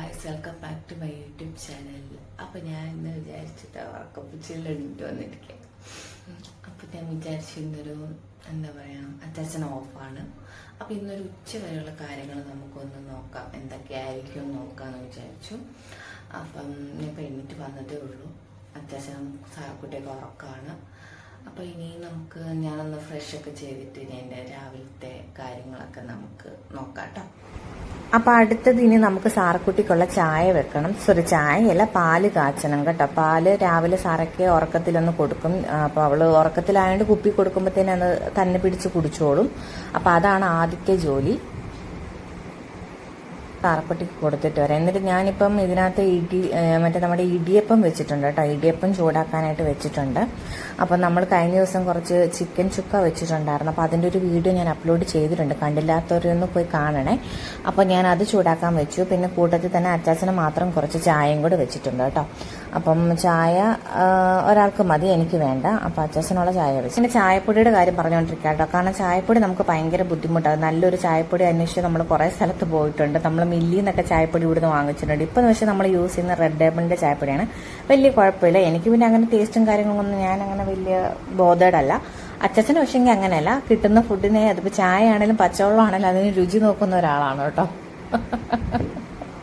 Guys welcome back to my YouTube channel അപ്പോൾ ഞാൻ ഇന്ന് വിചാരിച്ചിട്ട് ഉറക്കപ്പിച്ചിലുണ്ട് വന്നിരിക്കുക അപ്പോൾ ഞാൻ വിചാരിച്ചു ഇന്നൊരു എന്താ പറയുക അറ്റാച്ചൻ ഓഫാണ് അപ്പോൾ ഇന്നൊരു ഉച്ച വരെയുള്ള കാര്യങ്ങൾ നമുക്കൊന്ന് നോക്കാം. എന്തൊക്കെയായിരിക്കും നോക്കാമെന്ന് വിചാരിച്ചു. അപ്പം ഞാൻ എണീറ്റ് വന്നതേ ഉള്ളൂ. അത്യാവശ്യം സാറക്കുട്ടിയൊക്കെ ഉറക്കമാണ് അപ്പോൾ ഇനി നമുക്ക് ഞാനൊന്ന് ഫ്രഷ് ഒക്കെ ചെയ്തിട്ട് ഇനി എന്റെ രാവിലത്തെ കാര്യങ്ങളൊക്കെ നമുക്ക് നോക്കാം കേട്ടോ അപ്പൊ അടുത്തത് ഇനി നമുക്ക് സാറക്കുട്ടിക്കുള്ള ചായ വെക്കണം. സോറി ചായയല്ല പാൽ കാച്ചണം കേട്ടോ. പാൽ രാവിലെ സാറയ്ക്ക് ഉറക്കത്തിലൊന്ന് കൊടുക്കും. അപ്പോൾ അപ്പൊ അവൾ ഉറക്കത്തിലായതുകൊണ്ട് കുപ്പി കൊടുക്കുമ്പോഴത്തേനത് തന്നെ പിടിച്ച് കുടിച്ചോളും. അപ്പൊ അതാണ് ആദ്യത്തെ ജോലി. സാറക്കുട്ടിക്ക് കൊടുത്തിട്ട് വരാം. എന്നിട്ട് ഞാനിപ്പം ഇതിനകത്ത് ഇടി മറ്റേ നമ്മുടെ ഇടിയപ്പം വെച്ചിട്ടുണ്ട് കേട്ടോ. ഇടിയപ്പം ചൂടാക്കാനായിട്ട് വെച്ചിട്ടുണ്ട്. അപ്പം നമ്മൾ കഴിഞ്ഞ ദിവസം കുറച്ച് ചിക്കൻ ചുക്ക വെച്ചിട്ടുണ്ടായിരുന്നു. അപ്പോൾ അതിന്റെ ഒരു വീഡിയോ ഞാൻ അപ്ലോഡ് ചെയ്തിട്ടുണ്ട്. കണ്ടില്ലാത്തവരൊന്ന് പോയി കാണണേ. അപ്പോൾ ഞാൻ അത് ചൂടാക്കാൻ വെച്ചു. പിന്നെ കൂട്ടത്തിൽ തന്നെ അച്ചാച്ചന് മാത്രം കുറച്ച് ചായയും കൂടെ വെച്ചിട്ടുണ്ട് കേട്ടോ. അപ്പം ചായ ഒരാൾക്ക് മതി എനിക്ക് വേണ്ട. അപ്പോൾ അച്ചാച്ചനുള്ള ചായ വെച്ച്. പിന്നെ ചായപ്പൊടിയുടെ കാര്യം പറഞ്ഞുകൊണ്ടിരിക്കുക കേട്ടോ. കാരണം ചായപ്പൊടി നമുക്ക് ഭയങ്കര ബുദ്ധിമുട്ടാണ് നല്ലൊരു ചായപ്പൊടി അന്വേഷിച്ച് നമ്മൾ കുറേ സ്ഥലത്ത് പോയിട്ടുണ്ട്. നമ്മൾ മില്ലിൽ നിന്നൊക്കെ ചായപ്പൊടി ഇവിടുന്ന് വാങ്ങിച്ചിട്ടുണ്ട്. ഇപ്പം വെച്ചാൽ നമ്മൾ യൂസ് ചെയ്യുന്ന റെഡ് ഡേബിളിന്റെ ചായപ്പൊടിയാണ്. വലിയ കുഴപ്പമില്ല. എനിക്ക് പിന്നെ അങ്ങനെ ടേസ്റ്റും കാര്യങ്ങളൊന്നും ഞാൻ അങ്ങനെ വലിയ ബോധേഡല്ല അച്ഛന് പക്ഷേങ്കിൽ അങ്ങനെയല്ല. കിട്ടുന്ന ഫുഡിനെ അതിപ്പോൾ ചായ ആണെങ്കിലും പച്ചവെള്ളം ആണെങ്കിലും അതിന് രുചി നോക്കുന്ന ഒരാളാണ് കേട്ടോ.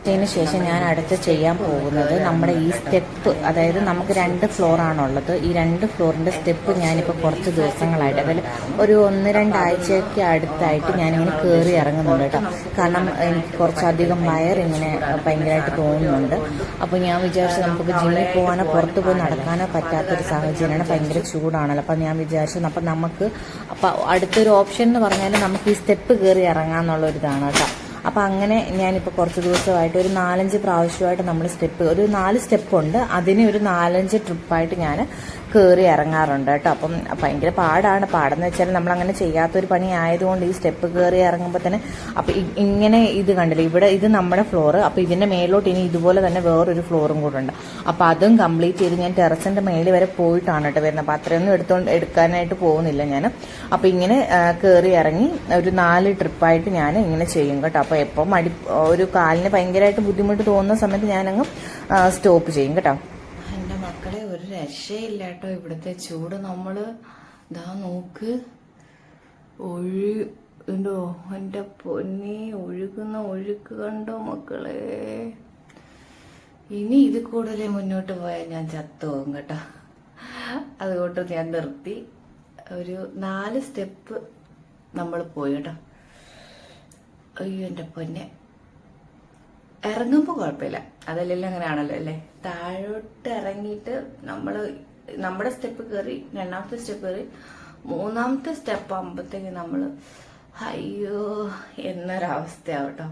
അതിന് ശേഷം ഞാൻ അടുത്ത് ചെയ്യാൻ പോകുന്നത് നമ്മുടെ ഈ സ്റ്റെപ്പ് അതായത് നമുക്ക് രണ്ട് ഫ്ലോർ ആണുള്ളത്. ഈ രണ്ട് ഫ്ലോറിന്റെ സ്റ്റെപ്പ് ഞാനിപ്പോൾ കുറച്ച് ദിവസങ്ങളായിട്ട് അതിൽ ഒരു ഒന്ന് രണ്ടാഴ്ചയ്ക്ക് അടുത്തായിട്ട് ഞാനിങ്ങനെ കയറി ഇറങ്ങുന്നുണ്ട് കേട്ടോ. കാരണം എനിക്ക് കുറച്ചധികം വയർ ഇങ്ങനെ ഭയങ്കരമായിട്ട് തോന്നുന്നുണ്ട്. അപ്പോൾ ഞാൻ വിചാരിച്ചു നമുക്ക് ജിമ്മിൽ പോകാനോ പുറത്ത് പോയി നടക്കാനോ പറ്റാത്തൊരു സാഹചര്യമാണ്. ഭയങ്കര ചൂടാണല്ലോ. അപ്പം ഞാൻ വിചാരിച്ചു അപ്പം നമുക്ക് അപ്പം അടുത്തൊരു ഓപ്ഷൻ എന്ന് പറഞ്ഞാൽ നമുക്ക് ഈ സ്റ്റെപ്പ് കയറി ഇതാണ് കേട്ടോ. അപ്പം അങ്ങനെ ഞാനിപ്പോൾ കുറച്ച് ദിവസമായിട്ട് ഒരു നാലഞ്ച് പ്രാവശ്യമായിട്ട് നമ്മൾ സ്റ്റെപ്പ് ഒരു നാല് സ്റ്റെപ്പ് ഉണ്ട് അതിനെ ഒരു നാലഞ്ച് ട്രിപ്പായിട്ട് ഞാൻ കയറി ഇറങ്ങാറുണ്ട് കേട്ടോ. അപ്പം ഭയങ്കര പാടാണ്. പാടെന്ന് വെച്ചാൽ നമ്മൾ അങ്ങനെ ചെയ്യാത്തൊരു പണി ആയതുകൊണ്ട് ഈ സ്റ്റെപ്പ് കയറി ഇറങ്ങുമ്പോൾ തന്നെ അപ്പം ഇങ്ങനെ ഇത് കണ്ടില്ല? ഇവിടെ ഇത് നമ്മുടെ ഫ്ലോറ് അപ്പം ഇതിന്റെ മേലോട്ട് ഇനി ഇതുപോലെ തന്നെ വേറൊരു ഫ്ലോറും കൂടെ ഉണ്ട്. അപ്പം അതും കംപ്ലീറ്റ് ചെയ്ത് ഞാൻ ടെറസിന്റെ മേളിൽ വരെ പോയിട്ടാണ് കേട്ടോ വരുന്നത്. അപ്പം അത്രയൊന്നും എടുത്തോണ്ട് എടുക്കാനായിട്ട് പോകുന്നില്ല ഞാൻ അപ്പം ഇങ്ങനെ കയറി ഇറങ്ങി ഒരു നാല് ട്രിപ്പായിട്ട് ഞാൻ ഇങ്ങനെ ചെയ്യും കേട്ടോ. അപ്പോൾ എപ്പം മടി ഒരു കാലിന് ഭയങ്കരമായിട്ട് ബുദ്ധിമുട്ട് തോന്നുന്ന സമയത്ത് ഞാനങ്ങ് സ്റ്റോപ്പ് ചെയ്യും കേട്ടോ. ഒരു രക്ഷയില്ല കേട്ടോ ഇവിടുത്തെ ചൂട്. നമ്മൾ ഇതാ നോക്ക്. ഒഴു ഉണ്ടോ എന്റെ പൊന്നി ഒഴുകുന്ന ഒഴുക്ക് കണ്ടോ മക്കളെ? ഇനി ഇത് കൂടുതൽ മുന്നോട്ട് പോയാൽ ഞാൻ ചത്തുപോകും കേട്ടോ. അതുകൊണ്ട് ഞാൻ നിർത്തി. ഒരു നാല് സ്റ്റെപ്പ് നമ്മൾ പോയി കേട്ടോ. അയ്യോ എന്റെ പൊന്നെ. ഇറങ്ങുമ്പോൾ കുഴപ്പമില്ല. അതല്ലെല്ലാം അങ്ങനെയാണല്ലോ അല്ലേ? താഴോട്ട് ഇറങ്ങിയിട്ട് നമ്മൾ നമ്മുടെ സ്റ്റെപ്പ് കയറി രണ്ടാമത്തെ സ്റ്റെപ്പ് കയറി മൂന്നാമത്തെ സ്റ്റെപ്പ് ആകുമ്പോഴത്തേക്ക് നമ്മൾ അയ്യോ എന്നൊരവസ്ഥയാവും കേട്ടോ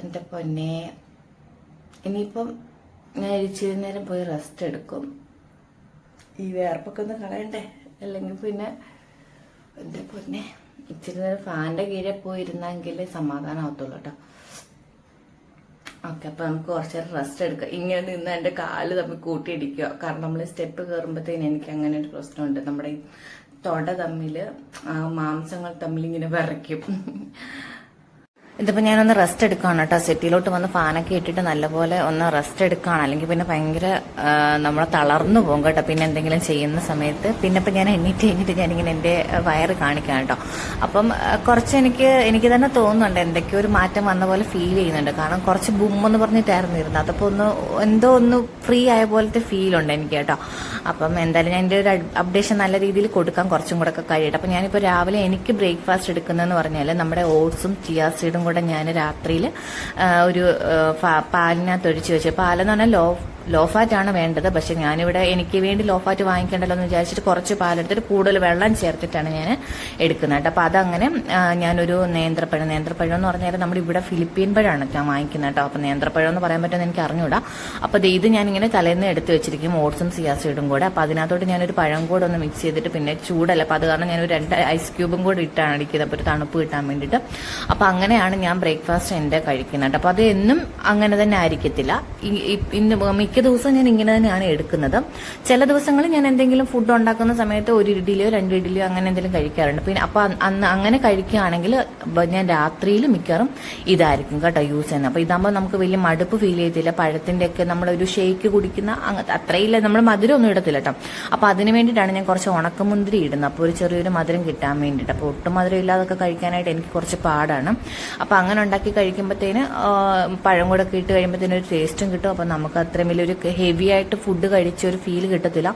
എന്റെ പൊന്നെ. ഇനിയിപ്പം ഞാൻ ഇരിച്ചിരി നേരം പോയി റെസ്റ്റ് എടുക്കും. ഈ വേർപ്പൊക്കെ ഒന്ന് കളയണ്ടേ? അല്ലെങ്കിൽ പിന്നെ എന്റെ പൊന്നെ ഇച്ചിരി നേരം ഫാന്റെ കീഴെ പോയിരുന്നെങ്കിൽ സമാധാനമാവത്തുള്ളൂ കേട്ടോ ഓക്കെ അപ്പൊ നമുക്ക് കുറച്ച് റെസ്റ്റ് എടുക്കാം. ഇങ്ങനെ നിന്ന് എന്റെ കാൽ തമ്മിൽ കൂട്ടിയിടിക്കുക. കാരണം നമ്മൾ സ്റ്റെപ്പ് കയറുമ്പോഴത്തേന് എനിക്ക് അങ്ങനെ ഒരു പ്രശ്നമുണ്ട്. നമ്മുടെ തൊട തമ്മിൽ മാംസങ്ങൾ തമ്മിൽ ഇങ്ങനെ വിറയ്ക്കും. ഇതിപ്പോ ഞാനൊന്ന് റെസ്റ്റ് എടുക്കുകയാണ് കേട്ടോ. സിറ്റിയിലോട്ട് വന്ന് ഫാനൊക്കെ ഇട്ടിട്ട് നല്ലപോലെ ഒന്ന് റെസ്റ്റ് എടുക്കുകയാണ് അല്ലെങ്കിൽ പിന്നെ ഭയങ്കര നമ്മൾ തളർന്നു പോകും കേട്ടോ. പിന്നെ എന്തെങ്കിലും ചെയ്യുന്ന സമയത്ത്. പിന്നെ ഇപ്പം ഞാൻ എണ്ണീറ്റ് കഴിഞ്ഞിട്ട് ഞാനിങ്ങനെ എന്റെ വയറ് കാണിക്കാം കേട്ടോ. അപ്പം കുറച്ച് എനിക്ക് എനിക്ക് തന്നെ തോന്നുന്നുണ്ട് എന്തൊക്കെയോ ഒരു മാറ്റം വന്ന പോലെ ഫീൽ ചെയ്യുന്നുണ്ട്. കാരണം കുറച്ച് ബും എന്ന് പറഞ്ഞിട്ടായിരുന്നു ഇരുന്നത്. അതപ്പോൾ ഒന്ന് എന്തോ ഒന്ന് ഫ്രീ ആയ പോലത്തെ ഫീൽ ഉണ്ട് എനിക്ക് കേട്ടോ. അപ്പം എന്തായാലും ഞാൻ എന്റെ ഒരു അപ്ഡേഷൻ നല്ല രീതിയിൽ കൊടുക്കാൻ കുറച്ചും കൂടെ ഒക്കെ കഴിയട്ടെ. അപ്പം ഞാനിപ്പോൾ രാവിലെ എനിക്ക് ബ്രേക്ക്ഫാസ്റ്റ് എടുക്കുന്നതെന്ന് പറഞ്ഞാൽ നമ്മുടെ ഓട്സും ചിയാ കൂടെ ഞാൻ രാത്രിയിൽ ഒരു പാലിനകത്ത് ഒഴിച്ച് വെച്ചു. പാലെന്ന് പറഞ്ഞാൽ ലോ ലോ ഫാറ്റ് ആണ് വേണ്ടത്. പക്ഷെ ഞാനിവിടെ എനിക്ക് വേണ്ടി ലോ ഫാറ്റ് വാങ്ങിക്കണ്ടല്ലോ എന്ന് വിചാരിച്ചിട്ട് കുറച്ച് പാലെടുത്തിട്ട് കൂടുതൽ വെള്ളം ചേർത്തിട്ടാണ് ഞാൻ എടുക്കുന്നത് കേട്ടോ. അപ്പോൾ അതങ്ങനെ ഞാനൊരു നേന്ത്രപ്പഴം നേന്ത്രപ്പഴം എന്ന് പറഞ്ഞാൽ നമ്മുടെ ഇവിടെ ഫിലിപ്പീൻ പഴമാണ് ഞാൻ വാങ്ങിക്കുന്നത് കേട്ടോ. അപ്പോൾ നേന്ത്രപ്പഴം എന്ന് പറയാൻ പറ്റുമെന്ന് എനിക്ക് അറിഞ്ഞൂടാ. അപ്പോൾ ഇത് ഞാനിങ്ങനെ തലേന്ന് എടുത്ത് വെച്ചിരിക്കും ഓട്സും സിയാസീഡും കൂടെ. അപ്പോൾ അതിനകത്തോട്ട് ഞാനൊരു പഴം കൂടെ ഒന്ന് മിക്സ് ചെയ്തിട്ട് പിന്നെ ചൂടല്ല. അപ്പോൾ അത് കാരണം ഞാനൊരു രണ്ട് ഐസ് ക്യൂബും കൂടെ ഇട്ടാണ് അടിക്കുന്നത്. അപ്പോൾ ഒരു തണുപ്പ് കിട്ടാൻ വേണ്ടിയിട്ട്. അപ്പോൾ അങ്ങനെയാണ് ഞാൻ ബ്രേക്ക്ഫാസ്റ്റ് എന്റെ കഴിക്കുന്നത് കേട്ടോ. അപ്പോൾ അതെന്നും അങ്ങനെ തന്നെ ആയിരിക്കത്തില്ല. ഇന്ന് മിക്ക ദിവസവും ഞാൻ ഇങ്ങനെ തന്നെയാണ് എടുക്കുന്നത്. ചില ദിവസങ്ങളിൽ ഞാൻ എന്തെങ്കിലും ഫുഡ് ഉണ്ടാക്കുന്ന സമയത്ത് ഒരു ഇഡ്ഡലിയോ രണ്ട് ഇഡ്ഡലിയോ അങ്ങനെ എന്തെങ്കിലും കഴിക്കാറുണ്ട്. പിന്നെ അപ്പൊ അന്ന് അങ്ങനെ കഴിക്കുകയാണെങ്കിൽ ഞാൻ രാത്രിയിൽ മിക്കവാറും ഇതായിരിക്കും കേട്ടോ യൂസ് ചെയ്യുന്നത്. അപ്പൊ ഇതാകുമ്പോൾ നമുക്ക് വലിയ മടുപ്പ് ഫീൽ ചെയ്തില്ല പഴത്തിന്റെ ഒക്കെ നമ്മളൊരു ഷേക്ക് കുടിക്കുന്ന അത്രയില്ല. നമ്മൾ മധുരം ഒന്നും ഇടത്തില്ല കേട്ടോ. അപ്പൊ അതിന് വേണ്ടിയിട്ടാണ് ഞാൻ കുറച്ച് ഉണക്കമുന്തിരി ഇടുന്നത്. അപ്പോൾ ഒരു ചെറിയൊരു മധുരം കിട്ടാൻ വേണ്ടിയിട്ട്. അപ്പോൾ ഒട്ടും മധുരം ഇല്ലാതൊക്കെ കഴിക്കാനായിട്ട് എനിക്ക് കുറച്ച് പാടാണ്. അപ്പോൾ അങ്ങനെ ഉണ്ടാക്കി കഴിക്കുമ്പോഴത്തേന് പഴം കൂടെ ഒക്കെ ഇട്ട് കഴിയുമ്പോഴത്തേന് ഒരു ടേസ്റ്റും കിട്ടും. അപ്പോൾ നമുക്ക് അത്രയും വലിയൊരു ഹെവി ആയിട്ട് ഫുഡ് കഴിച്ച ഒരു ഫീൽ കിട്ടത്തില്ല.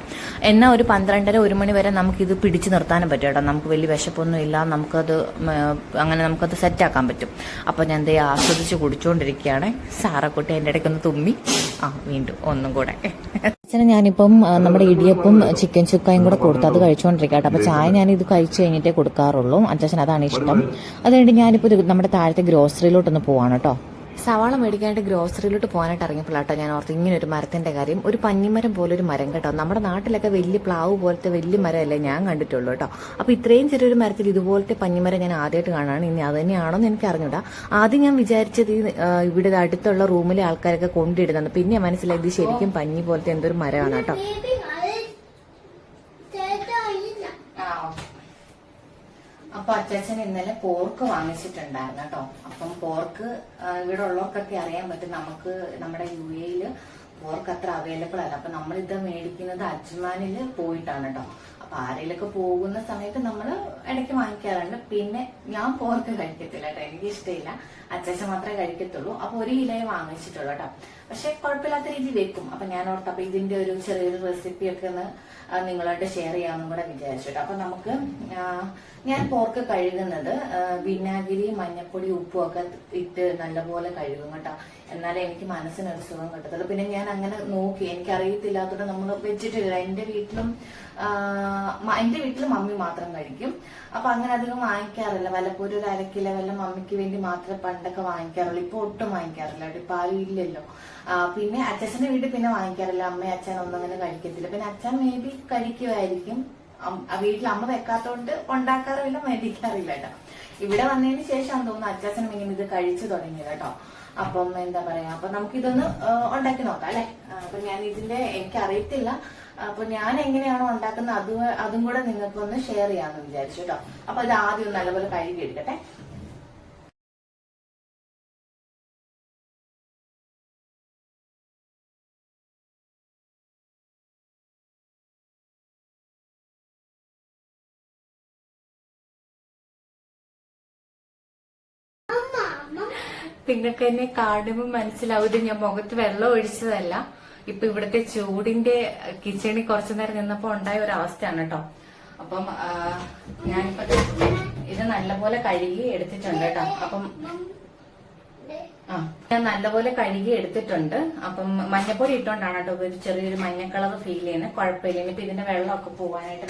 എന്നാൽ ഒരു പന്ത്രണ്ടര ഒരു മണി വരെ നമുക്ക് ഇത് പിടിച്ചു നിർത്താനും പറ്റും കേട്ടോ. നമുക്ക് വലിയ വിശപ്പൊന്നും ഇല്ല. നമുക്കത് അങ്ങനെ നമുക്കത് സെറ്റ് ആക്കാൻ പറ്റും. അപ്പോൾ ഞാൻ എന്തേ ആസ്വദിച്ച് കുടിച്ചുകൊണ്ടിരിക്കുകയാണ് സാറക്കുട്ടി എന്റെ ഇടയ്ക്കൊന്ന് തുമ്മി. ആ വീണ്ടും ഒന്നും കൂടെ. അച്ഛന് ഞാനിപ്പം നമ്മുടെ ഇടിയപ്പം ചിക്കൻ ചുക്കായും കൂടെ കൊടുത്ത് അത് കഴിച്ചുകൊണ്ടിരിക്കട്ടെ അപ്പൊ ചായ ഞാൻ ഇത് കഴിച്ചു കഴിഞ്ഞിട്ടേ കൊടുക്കാറുള്ളൂ. അച്ഛൻ അതാണ് ഇഷ്ടം. അതുകൊണ്ട് ഞാനിപ്പോൾ ഇത് നമ്മുടെ താഴത്തെ ഗ്രോസറിയിലോട്ടൊന്ന് പോവാണ് കേട്ടോ. സവാള മേടിക്കാനായിട്ട് ഗ്രോസറിയിലോട്ട് പോകാനായിട്ട് ഇറങ്ങിയപ്പോഴാട്ടോ ഞാൻ ഓർത്ത് ഇങ്ങനെ ഒരു മരത്തിന്റെ കാര്യം. ഒരു പഞ്ഞിമരം പോലെ ഒരു മരം കേട്ടോ. നമ്മുടെ നാട്ടിലൊക്കെ വലിയ പ്ലാവ് പോലത്തെ വലിയ മരമല്ലേ ഞാൻ കണ്ടിട്ടുള്ളൂ കേട്ടോ. അപ്പൊ ഇത്രയും ചെറിയൊരു മരത്തിൽ ഇതുപോലത്തെ പഞ്ഞിമരം ഞാൻ ആദ്യമായിട്ട് കാണാണ്. ഇനി അത് തന്നെയാണോ എന്ന് എനിക്ക് അറിഞ്ഞൂടാ. ആദ്യം ഞാൻ വിചാരിച്ചത് ഈ ഇവിടെ അടുത്തുള്ള റൂമിലെ ആൾക്കാരൊക്കെ കൊണ്ടിടുന്നുണ്ട് പിന്നെ മനസ്സിലായി ഇത് ശരിക്കും പഞ്ഞി പോലത്തെ എന്തൊരു മരമാണ് കേട്ടോ. അപ്പൊ അച്ചാച്ചൻ ഇന്നലെ പോർക്ക് വാങ്ങിച്ചിട്ടുണ്ടായിരുന്നു കേട്ടോ. അപ്പം പോർക്ക് ഇവിടെ ഉള്ളവർക്കൊക്കെ അറിയാൻ പറ്റും നമുക്ക് നമ്മുടെ യു എയിൽ പോർക്ക് അത്ര അവൈലബിൾ അല്ല. അപ്പൊ നമ്മളിത് മേടിക്കുന്നത് അജ്മാനിൽ പോയിട്ടാണ് കേട്ടോ. അപ്പൊ ആരെങ്കിലൊക്കെ പോകുന്ന സമയത്ത് നമ്മൾ ഇടയ്ക്ക് വാങ്ങിക്കാറുണ്ട്. പിന്നെ ഞാൻ പോർക്ക് കഴിക്കത്തില്ല കേട്ടോ. എനിക്ക് ഇഷ്ടമില്ല അച്ചാച്ച മാത്രമേ കഴിക്കത്തുള്ളൂ. അപ്പൊ ഒരു കിലോയെ വാങ്ങിച്ചിട്ടുള്ളൂ കേട്ടോ. പക്ഷെ കുഴപ്പമില്ലാത്ത രീതി വെക്കും. അപ്പൊ ഞാൻ ഓർത്ത് അപ്പൊ ഇതിന്റെ ഒരു ചെറിയൊരു റെസിപ്പി ഒക്കെ ഒന്ന് നിങ്ങളായിട്ട് ഷെയർ ചെയ്യാമെന്നും കൂടെ വിചാരിച്ചിട്ട് അപ്പൊ നമുക്ക് ഞാൻ പോർക്ക് കഴുകുന്നത് വിനാഗിരി മഞ്ഞപ്പൊടി ഉപ്പും ഒക്കെ ഇട്ട് നല്ലപോലെ കഴുകും കേട്ടോ. എന്നാലേ എനിക്ക് മനസ്സിനൊരു സുഖം കിട്ടത്തുള്ളൂ. പിന്നെ ഞാൻ അങ്ങനെ നോക്കി. എനിക്ക് അറിയത്തില്ലാത്തോടെ നമ്മൾ വെച്ചിട്ടില്ല. എന്റെ വീട്ടിലും എന്റെ വീട്ടിൽ മമ്മി മാത്രം കഴിക്കും. അപ്പൊ അങ്ങനെ അധികം വാങ്ങിക്കാറില്ല. വല്ലപ്പോഴും ഒരു അരക്കില വല്ല മമ്മിക്ക് വേണ്ടി മാത്രമേ പണ്ടൊക്കെ വാങ്ങിക്കാറുള്ളൂ. ഇപ്പൊ ഒട്ടും വാങ്ങിക്കാറില്ല. അവിടെ ഇപ്പൊ ആരും ഇല്ലല്ലോ പിന്നെ അച്ഛന്റെ വീട്ടിൽ പിന്നെ വാങ്ങിക്കാറില്ല. അമ്മ അച്ഛൻ ഒന്നും അങ്ങനെ കഴിക്കത്തില്ല. പിന്നെ അച്ഛൻ മേ ബി കഴിക്കുമായിരിക്കും വീട്ടിൽ അമ്മ വെക്കാത്തോണ്ട് ഉണ്ടാക്കാറില്ല മേടിക്കാറില്ല കേട്ടോ. ഇവിടെ വന്നതിന് ശേഷം തോന്നുന്നു അച്ചാച്ചനും ഇങ്ങനെ ഇത് കഴിച്ചു തുടങ്ങിയത് കേട്ടോ. അപ്പം എന്താ പറയാ അപ്പൊ നമുക്കിതൊന്ന് ഉണ്ടാക്കി നോക്കാം അല്ലെ? അപ്പൊ ഞാൻ ഇതിന്റെ എനിക്ക് അറിയത്തില്ല. അപ്പൊ ഞാൻ എങ്ങനെയാണോ ഉണ്ടാക്കുന്നത് അത് അതും കൂടെ നിങ്ങൾക്ക് ഒന്ന് ഷെയർ ചെയ്യാമെന്ന് വിചാരിച്ചു കേട്ടോ അപ്പൊ ഇത് ആദ്യം നല്ലപോലെ കഴുകി എടുക്കട്ടെ. നിങ്ങൾക്ക് എന്നെ കാണുമ്പോൾ മനസ്സിലാവും. ഇത് ഞാൻ മുഖത്ത് വെള്ളം ഒഴിച്ചതല്ല. ഇപ്പൊ ഇവിടുത്തെ ചൂടിന്റെ കിച്ചണിൽ കുറച്ചു നേരം നിന്നപ്പോ ഉണ്ടായ ഒരു അവസ്ഥയാണ് കേട്ടോ അപ്പം ഞാനിപ്പോ ഇത് നല്ലപോലെ കഴുകി എടുത്തിട്ടുണ്ട് കേട്ടോ അപ്പം ആ ഞാൻ നല്ലപോലെ കഴുകി എടുത്തിട്ടുണ്ട്. അപ്പം മഞ്ഞപ്പൊടി ഇട്ടോണ്ടാണ് കേട്ടോ ഒരു ചെറിയൊരു മഞ്ഞ കളർ ഫീൽ ചെയ്യുന്നത് കുഴപ്പമില്ല. ഇനിയിപ്പോ ഇതിന്റെ വെള്ളമൊക്കെ പോവാനായിട്ട്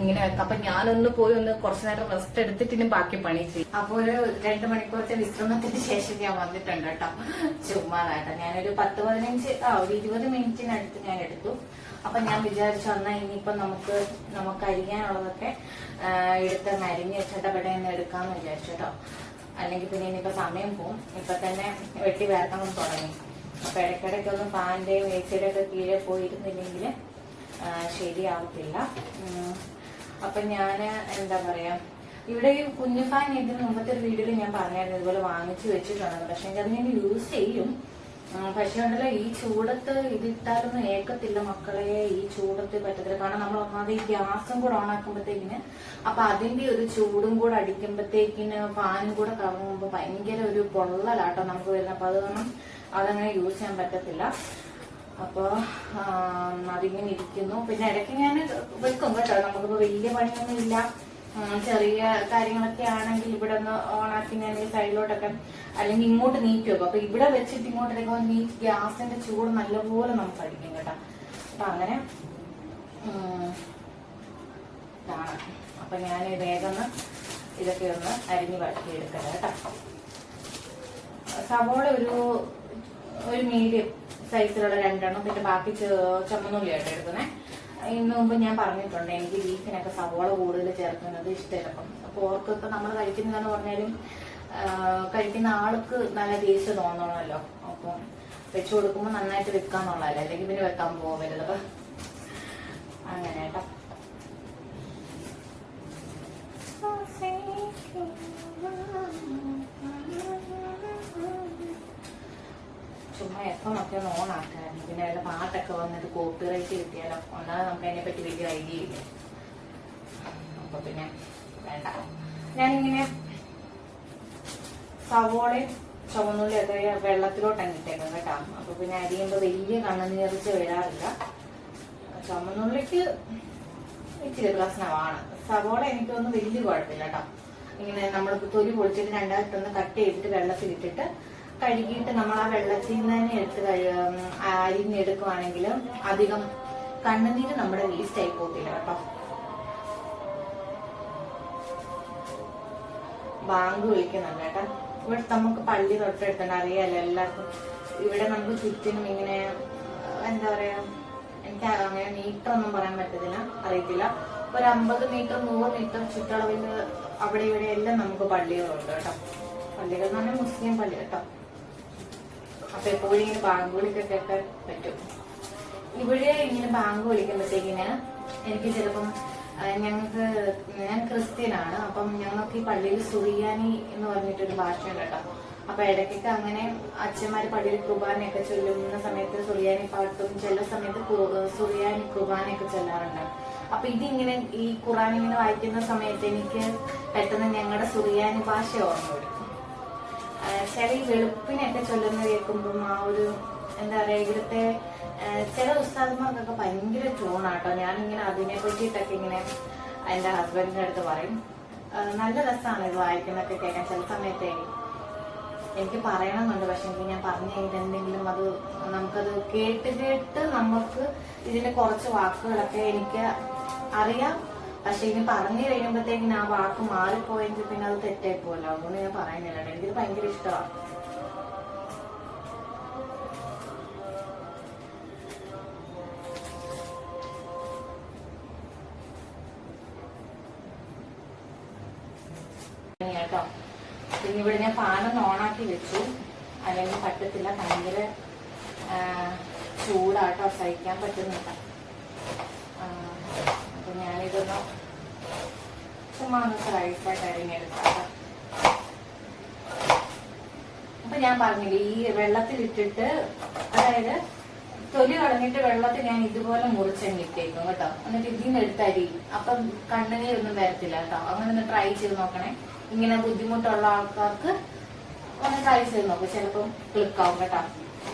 ഇങ്ങനെ അപ്പൊ ഞാനൊന്ന് പോയി ഒന്ന് കുറച്ചു നേരം റെസ്റ്റ് എടുത്തിട്ട് ഇനി ബാക്കി പണി ചെയ്യും. അപ്പൊ ഒരു രണ്ട് മണിക്കൂറത്തെ വിശ്രമത്തിന് ശേഷം ഞാൻ വന്നിട്ടുണ്ട് കേട്ടോ. ചുമ്മാതായിട്ട്. ഞാനൊരു പത്ത് പതിനഞ്ച് ആ ഒരു ഇരുപത് മിനിറ്റിനടുത്ത് ഞാൻ എടുത്തു. അപ്പൊ ഞാൻ വിചാരിച്ചു എന്നാ ഇനിയിപ്പൊ നമുക്ക് നമുക്ക് അരിയാനുള്ളതൊക്കെ എടുത്ത് അരിഞ്ഞ് ചട്ടപ്പെട്ടെന്ന് എടുക്കാന്ന് വിചാരിച്ചു കേട്ടോ. അല്ലെങ്കിൽ പിന്നെ ഇനിയിപ്പോ സമയം പോവും. ഇപ്പൊ തന്നെ വെട്ടി വേർക്കണം തുടങ്ങി. അപ്പൊ ഇടയ്ക്കിടയ്ക്കൊന്നും പാന്റെയും ഏസിയുടെ ഒക്കെ കീഴെ പോയിരുന്നില്ലെങ്കിൽ ശരിയാവത്തില്ല. അപ്പൊ ഞാൻ എന്താ പറയാ ഇവിടെ ഈ കുഞ്ഞു ഫാൻ ഇതിന് മുമ്പത്തെ ഒരു വീഡിയോയിൽ ഞാൻ പറഞ്ഞായിരുന്നു ഇതുപോലെ വാങ്ങിച്ചു വെച്ചിട്ടുണ്ട് പക്ഷെ അത് ഞാൻ യൂസ് ചെയ്യും. പക്ഷെ ഉണ്ടല്ലോ ഈ ചൂടത്ത് ഇതിട്ടാലൊന്നും ഏക്കത്തില്ല മക്കളെ ഈ ചൂടത്ത് പറ്റത്തില്ല. കാരണം നമ്മൾ ഒന്നാമത് ഈ ഗ്യാസും കൂടെ ഓൺ ആക്കുമ്പോഴത്തേക്കിന് അപ്പൊ അതിന്റെ ഒരു ചൂടും കൂടെ അടിക്കുമ്പോഴത്തേക്കിന് ഫാനും കൂടെ കറങ്ങുമ്പോ ഭയങ്കര ഒരു പൊള്ളലാട്ടോ നമുക്ക് വരുന്നത്. അപ്പൊ അതൊന്നും അതങ്ങനെ യൂസ് ചെയ്യാൻ പറ്റത്തില്ല. അപ്പൊ ആം, അതിങ്ങനെ ഇരിക്കുന്നു. പിന്നെ ഇടയ്ക്ക് ഞാൻ വെക്കും കേട്ടോ. നമുക്കിപ്പോ വലിയ പണിയൊന്നും ഇല്ല. ചെറിയ കാര്യങ്ങളൊക്കെ ആണെങ്കിൽ ഇവിടെ ഒന്ന് ഓണാക്കി ഞാൻ സൈഡിലോട്ടൊക്കെ അല്ലെങ്കിൽ ഇങ്ങോട്ട് നീക്കി വെക്കും. അപ്പൊ ഇവിടെ വെച്ചിട്ട് ഇങ്ങോട്ട് ഇങ്ങോട്ടേക്ക് നീ ഗ്യാസിന്റെ ചൂട് നല്ലപോലെ നമുക്ക് അടിക്കും കേട്ടോ. അപ്പൊ അങ്ങനെ അപ്പൊ ഞാൻ വേഗം ഇതൊക്കെ ഒന്ന് അരിഞ്ഞ് വഴറ്റി എടുക്കട്ടെ കേട്ടോ. സവോള ഒരു ഒരു മീഡിയം സൈസിലുള്ള രണ്ടെണ്ണം പിന്നെ ബാക്കി ചുമന്നുള്ളിയായിട്ട് എടുക്കുന്നത് ഇന്ന് മുമ്പ് ഞാൻ പറഞ്ഞിട്ടുണ്ട് എനിക്ക് ബീഫിനൊക്കെ സവോള കൂടുതൽ ചേർക്കുന്നത് ഇഷ്ടമില്ല അപ്പം പോർക്ക് ഇപ്പൊ നമ്മൾ കഴിക്കുന്നതെന്ന് പറഞ്ഞാലും കഴിക്കുന്ന ആൾക്ക് നല്ല ടേസ്റ്റ് തോന്നണമല്ലോ. അപ്പം വെച്ചു കൊടുക്കുമ്പോൾ നന്നായിട്ട് വെക്കാന്നുള്ളതല്ലേ അല്ലെങ്കിൽ പിന്നെ വെക്കാൻ പോകരുത് അപ്പൊ അങ്ങനെ കേട്ടോ. ചുമ്മാ എപ്പം ഒക്കെ ഒന്ന് ഓണാക്കായിരുന്നു പിന്നെ വല്ല പാട്ടൊക്കെ വന്നിട്ട് കോപ്പി റൈറ്റ് കിട്ടിയാലോ? ഒന്നാമത് നമുക്ക് അതിനെ പറ്റി വലിയ ഐഡിയ ഇല്ല. അപ്പൊ പിന്നെ വേണ്ട. ഞാനിങ്ങനെ സവോളയും ചുവന്നുള്ളിയൊക്കെ വെള്ളത്തിലോട്ട് ഇട്ടേക്കുന്നത് കേട്ടോ. അപ്പൊ പിന്നെ അരിയുമ്പോൾ വലിയ കണ്ണുനീർച്ച് വരാറില്ല. ചുമന്നുള്ളിക്ക് ഇച്ചിരി പ്രശ്നമാണ്. സവോള എനിക്ക് തോന്നുന്നു വലിയ കുഴപ്പമില്ല കേട്ടോ. ഇങ്ങനെ നമ്മൾ തൊലി പൊളിച്ചിട്ട് രണ്ടായിട്ടൊന്ന് കട്ട് ചെയ്തിട്ട് വെള്ളത്തിലിട്ടിട്ട് കഴുകിയിട്ട് നമ്മൾ ആ വെള്ളത്തിൽ നിന്ന് തന്നെ എടുത്ത് കഴി- അരിഞ്ഞെടുക്കുവാണെങ്കിൽ അധികം കണ്ണുനീര് നമ്മുടെ വേസ്റ്റ് ആയി പോകത്തില്ല കേട്ടോ. ബാങ്ക് വിളിക്കുന്നുണ്ട് കേട്ടോ. ഇവിടെ നമുക്ക് പള്ളി തൊട്ടടുത്തുണ്ട്. അറിയാലോ എല്ലാവർക്കും. ഇവിടെ നമുക്ക് ചുറ്റിനും ഇങ്ങനെ എന്താ പറയാ എനിക്ക് അങ്ങനെ മീറ്റർ ഒന്നും പറയാൻ പറ്റത്തില്ല. അറിയത്തില്ല. ഒരു അമ്പത് മീറ്റർ നൂറ് മീറ്റർ ചുറ്റളവിൽ അവിടെ ഇവിടെ എല്ലാം നമുക്ക് പള്ളികളുണ്ട് കേട്ടോ. പള്ളികൾ എന്ന് പറഞ്ഞാൽ മുസ്ലിം പള്ളി കേട്ടോ. അപ്പൊ എപ്പോഴും ഇങ്ങനെ ബാങ്ക് വിളിക്കൊക്കെ പറ്റും. ഇവിടെ ഇങ്ങനെ ബാങ്ക് വിളിക്കുമ്പോഴത്തേക്കിന് എനിക്ക് ചിലപ്പം ഞങ്ങൾക്ക് ഞാൻ ക്രിസ്ത്യനാണ് അപ്പം ഞങ്ങൾക്ക് ഈ പള്ളിയിൽ സുറിയാനി എന്ന് പറഞ്ഞിട്ടൊരു ഭാഷയുണ്ട് കേട്ടോ. അപ്പൊ ഇടയ്ക്കൊക്കെ അങ്ങനെ അച്ഛന്മാർ പള്ളിയിൽ കുർബാനയൊക്കെ ചൊല്ലുന്ന സമയത്ത് സുറിയാനി പാട്ടും ചില സമയത്ത് സുറിയാനി കുർബാനയൊക്കെ ചൊല്ലാറുണ്ട്. അപ്പൊ ഇതിങ്ങനെ ഈ ഖുറാൻ ഇങ്ങനെ വായിക്കുന്ന സമയത്ത് എനിക്ക് പെട്ടെന്ന് ഞങ്ങളുടെ സുറിയാനി ഭാഷ ഓർമ്മ വരും. ഈ വെളുപ്പിനൊക്കെ ചൊല്ലുന്ന കേൾക്കുമ്പം ആ ഒരു എന്താ പറയുക ഇവിടുത്തെ ചില ഉസ്താദ്മാർക്കൊക്കെ ഭയങ്കര ട്യൂണാട്ടോ ഞാനിങ്ങനെ അതിനെ പറ്റിയിട്ടൊക്കെ ഇങ്ങനെ എന്റെ ഹസ്ബൻഡിന്റെ അടുത്ത് പറയും. നല്ല രസമാണ് ഇത് വായിക്കുന്നൊക്കെ കേൾക്കാൻ. ചില സമയത്തെ എനിക്ക് പറയണമെന്നുണ്ട്. പക്ഷെ എനിക്ക് ഞാൻ പറഞ്ഞു കഴിഞ്ഞിട്ടുണ്ടെങ്കിലും അത് നമുക്കത് കേട്ട് കേട്ട് നമുക്ക് ഇതിന്റെ കുറച്ച് വാക്കുകളൊക്കെ എനിക്ക് അറിയാം. പക്ഷെ ഇനി പറഞ്ഞു കഴിയുമ്പോഴത്തേക്കിന് ആ വാക്ക് മാറിപ്പോയെങ്കിൽ പിന്നെ അത് തെറ്റായി പോലോ അതുകൊണ്ട് ഞാൻ പറയുന്നില്ല എനിക്ക് ഭയങ്കര ഇഷ്ടമാണ് കേട്ടോ. പിന്നെ ഇവിടെ ഞാൻ പാനൊന്ന് ഓണാക്കി വെച്ചു. അല്ലെങ്കിൽ പറ്റത്തില്ല. ഭയങ്കര ചൂടാട്ടോ. സഹിക്കാൻ പറ്റുന്നില്ല. അപ്പൊ ഞാനിതൊന്ന് ചുമ്മാ ഒന്ന് സ്ലൈസായിട്ട് അരിഞ്ഞെടുക്കാം അപ്പൊ ഞാൻ പറഞ്ഞില്ലേ ഈ വെള്ളത്തിലിട്ടിട്ട് അതായത് തൊലി കളഞ്ഞിട്ട് വെള്ളത്തിൽ ഞാൻ ഇതുപോലെ മുറിച്ചങ്ങ് ഇട്ടേക്കും കേട്ടോ. എന്നിട്ട് ഇതിന്ന് എടുത്തരി അപ്പൊ അപ്പം കണ്ണുനീരൊന്നും വരത്തില്ല കേട്ടോ. അങ്ങനെ ഒന്ന് ട്രൈ ചെയ്ത് നോക്കണേ. ഇങ്ങനെ ബുദ്ധിമുട്ടുള്ള ആൾക്കാർക്ക് ഒന്ന് ട്രൈ ചെയ്ത് നോക്കും. ചിലപ്പം ക്ലിക്കാവും കേട്ടോ.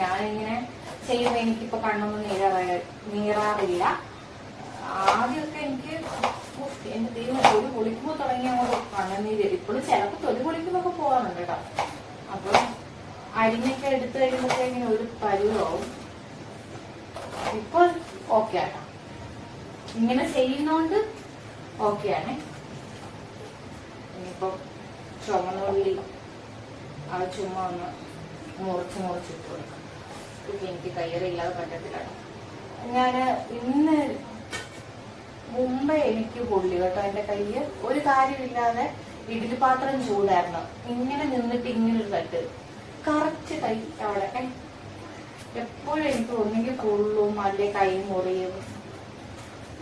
ഞാനിങ്ങനെ ചെയ്യുമ്പോൾ എനിക്കിപ്പോ കണ്ണൊന്നും നീരാറ നീറാറില്ല. ആദ്യമൊക്കെ എനിക്ക് എന്റെ ദൈവം തൊലി പൊളിക്കുമ്പോ തുടങ്ങിയ കണ്ണുനീര്. ഇപ്പോഴും ചിലപ്പോ തൊലി പൊളിക്കുമ്പോ പോകാറുണ്ട് കേട്ടോ. അപ്പൊ അരിഞ്ഞൊക്കെ എടുത്തു കഴിയുമ്പോഴത്തേക്കിന് ഒരു പരുവാവും. ഇപ്പൊ ഓക്കെ ആട്ടോ ഇങ്ങനെ ചെയ്യുന്നോണ്ട് ഓക്കെ ആണ്. ഇനിയിപ്പം ചുമന്നുള്ളി ആ ചുമ ഒന്ന് മുറിച്ച് മുറിച്ചിട്ട് കൊടുക്കാം. എനിക്ക് കയ്യറില്ലാതെ പറ്റത്തില്ല ഞാൻ ഇന്ന് മുമ്പേ എനിക്ക് പൊള്ളി കേട്ടോ എന്റെ കയ്യിൽ ഒരു കാര്യമില്ലാതെ ഇഡ്ഡലി പാത്രം ചൂടായിരുന്നു. ഇങ്ങനെ നിന്നിട്ട് ഇങ്ങനെ ഒരു തട്ട് കറക്റ്റ് കൈ അവിടെ. എപ്പോഴും എനിക്ക് ഒന്നെങ്കിൽ പൊള്ളും അല്ലെ കൈ മുറിയും.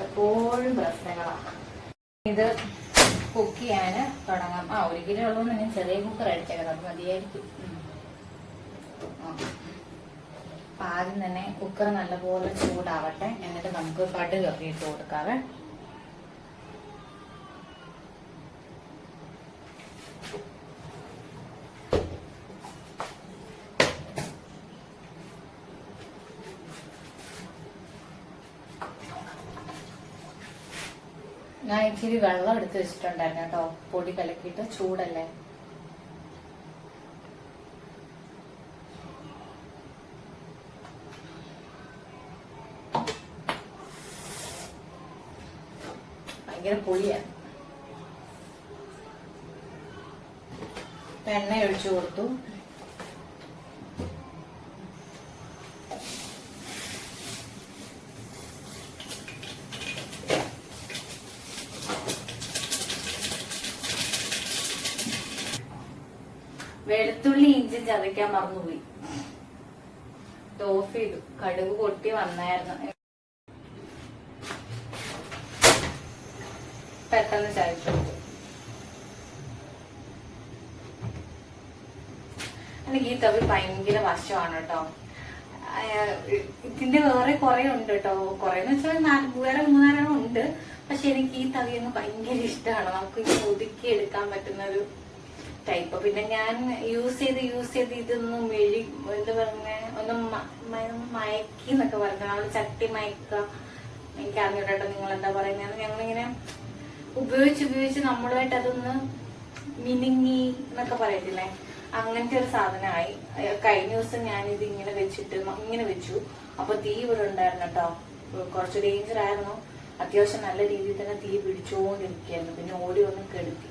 എപ്പോഴും പ്രശ്നങ്ങളാണ് ഇത് കുക്ക് ചെയ്യാൻ തുടങ്ങാം. ആ ഒരു കിലോ ഉള്ളതുകൊണ്ട് ഞാൻ ചെറിയ കുക്കർ അടിച്ചേക്കാം. അത് മതിയായിരിക്കും. ആ. അപ്പൊ ആദ്യം തന്നെ കുക്കർ നല്ലപോലെ ചൂടാവട്ടെ. എന്നിട്ട് നമുക്ക് കടുക് ഇട്ട് കൊടുക്കാവേ. ഞാൻ ഇച്ചിരി വെള്ളം എടുത്ത് വെച്ചിട്ടുണ്ടായിരുന്നു കേട്ടോ. പൊടി കലക്കിയിട്ട് ചൂടല്ലേ? ഭയങ്കര പുളിയാണ് എണ്ണ ഒഴിച്ചു കൊടുത്തു. വെളുത്തുള്ളി ഇഞ്ചി ചതയ്ക്കാൻ മറന്നുപോയി. ഓഫ് ചെയ്തു. കടുക് പൊട്ടി വന്നായിരുന്നു. പെട്ടെന്ന് ചായച്ചു അല്ല ഈ തവി ഭയങ്കര വശമാണ് കേട്ടോ. ഇതിന്റെ വേറെ കുറെ ഉണ്ട് കേട്ടോ. കുറെ എന്ന് വെച്ചാൽ വേറെ മൂന്നാലെണ്ണം ഉണ്ട്. പക്ഷെ എനിക്ക് ഈ തവി ഒന്ന് ഭയങ്കര ഇഷ്ടമാണ്. നമുക്ക് ഇങ്ങനെ ഒതുക്കി എടുക്കാൻ പറ്റുന്ന ഒരു ടൈപ്പ് പിന്നെ ഞാൻ യൂസ് ചെയ്ത് യൂസ് ചെയ്ത് ഇതൊന്നും മെഴി എന്താ പറഞ്ഞ ഒന്ന് മയക്കി എന്നൊക്കെ പറഞ്ഞ നമ്മൾ ചട്ടി മയക്കുക. എനിക്ക് അറിഞ്ഞിട്ടോ നിങ്ങൾ എന്താ പറയുന്നത് ഞങ്ങളിങ്ങനെ ഉപയോഗിച്ച് ഉപയോഗിച്ച് നമ്മളുമായിട്ട് അതൊന്ന് മിനുങ്ങി എന്നൊക്കെ പറയത്തില്ലേ? അങ്ങനത്തെ ഒരു സാധനമായി. കഴിഞ്ഞ ദിവസം ഞാനിത് ഇങ്ങനെ വെച്ചിട്ട് ഇങ്ങനെ വെച്ചു. അപ്പൊ തീ ഇവിടെ ഉണ്ടായിരുന്നു കേട്ടോ. കുറച്ച് ഡേഞ്ചർ ആയിരുന്നു. അത്യാവശ്യം നല്ല രീതിയിൽ തന്നെ തീ പിടിച്ചുകൊണ്ടിരിക്കുകയായിരുന്നു പിന്നെ ഓടി കെടുത്തി.